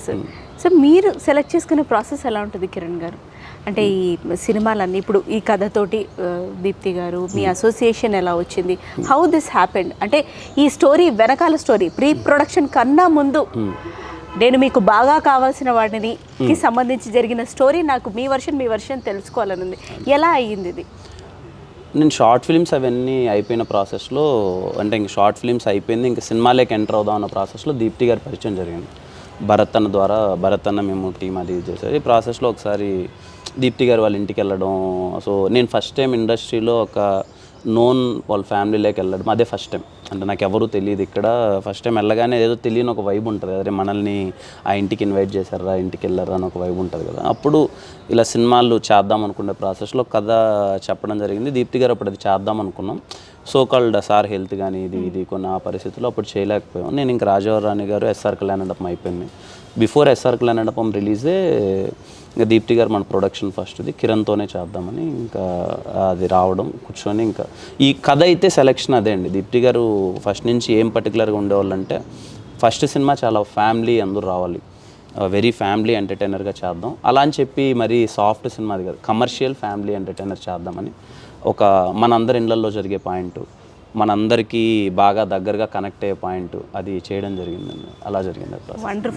Sir so మీరు select చేసుకునే process ఎలా ఉంటుంది కిరణ్ గారు? అంటే ఈ సినిమాలన్నీ ఇప్పుడు ఈ కథతోటి దీప్తి గారు మీ అసోసియేషన్ ఎలా వచ్చింది? హౌ దిస్ హ్యాపెండ్ అంటే ఈ స్టోరీ వెనకాల స్టోరీ ప్రీ ప్రొడక్షన్ కన్నా ముందు నేను మీకు బాగా కావాల్సిన వాటిని కి సంబంధించి జరిగిన స్టోరీ నాకు మీ వర్షన్ మీ వర్షన్ తెలుసుకోవాలని ఉంది. ఎలా అయ్యింది ఇది? నేను షార్ట్ ఫిల్మ్స్ అవన్నీ అయిపోయిన ప్రాసెస్లో అంటే ఇంక షార్ట్ ఫిల్మ్స్ అయిపోయింది ఇంకా సినిమాలోకి ఎంటర్ అవుదాం అన్న ప్రాసెస్లో దీప్తి గారి పరిచయం జరిగింది. భరత్ అన్న ద్వారా భరత్ అన్న మేము టీం అది చేసేది ఈ ప్రాసెస్లో ఒకసారి దీప్తి గారు వాళ్ళ ఇంటికి వెళ్ళడం. సో నేను ఫస్ట్ టైం ఇండస్ట్రీలో ఒక నోన్ వాళ్ళ ఫ్యామిలీలోకి వెళ్ళడం. అదే ఫస్ట్ టైం అంటే నాకు ఎవరు తెలియదు ఇక్కడ. ఫస్ట్ టైం వెళ్ళగానే ఏదో తెలియని ఒక వైబ్ ఉంటుంది. అదే మనల్ని ఆ ఇంటికి ఇన్వైట్ చేశారా ఇంటికి వెళ్ళారా అని ఒక వైబ్ ఉంటుంది కదా. అప్పుడు ఇలా సినిమాలు చేద్దాం అనుకునే ప్రాసెస్లో కథ చెప్పడం జరిగింది. దీప్తి గారు అప్పుడు అది చేద్దాం అనుకున్నాం. సో కాల్డ్ సార్ హెల్త్ కానీ ఇది ఇది కొన్ని ఆ పరిస్థితుల్లో అప్పుడు చేయలేకపోయాం. నేను ఇంకా రాజవరాణి గారు ఎస్ఆర్ కళ్యాణ్ అప్ అయిపోయింది. బిఫోర్ ఎస్ఆర్ కళ్యాణడపం రిలీజే ఇంకా దీప్తి గారు మన ప్రొడక్షన్ ఫస్ట్ది కిరణ్తోనే చేద్దామని ఇంకా అది రావడం కూర్చొని ఇంకా. ఈ కథ అయితే సెలెక్షన్ అదే అండి. దీప్తి గారు ఫస్ట్ నుంచి ఏం పర్టికులర్గా ఉండేవాళ్ళంటే ఫస్ట్ సినిమా చాలా ఫ్యామిలీ అందరూ రావాలి. వెరీ ఫ్యామిలీ ఎంటర్టైనర్గా చేద్దాం. అలా అని చెప్పి మరి సాఫ్ట్ సినిమా అది కాదు కమర్షియల్ ఫ్యామిలీ ఎంటర్టైనర్ చేద్దామని ఒక మనందరి ఇళ్ళల్లో జరిగే పాయింట్ మనందరికీ బాగా దగ్గరగా కనెక్ట్ అయ్యే పాయింట్ అది చేయడం జరిగిందండి. అలా జరిగింది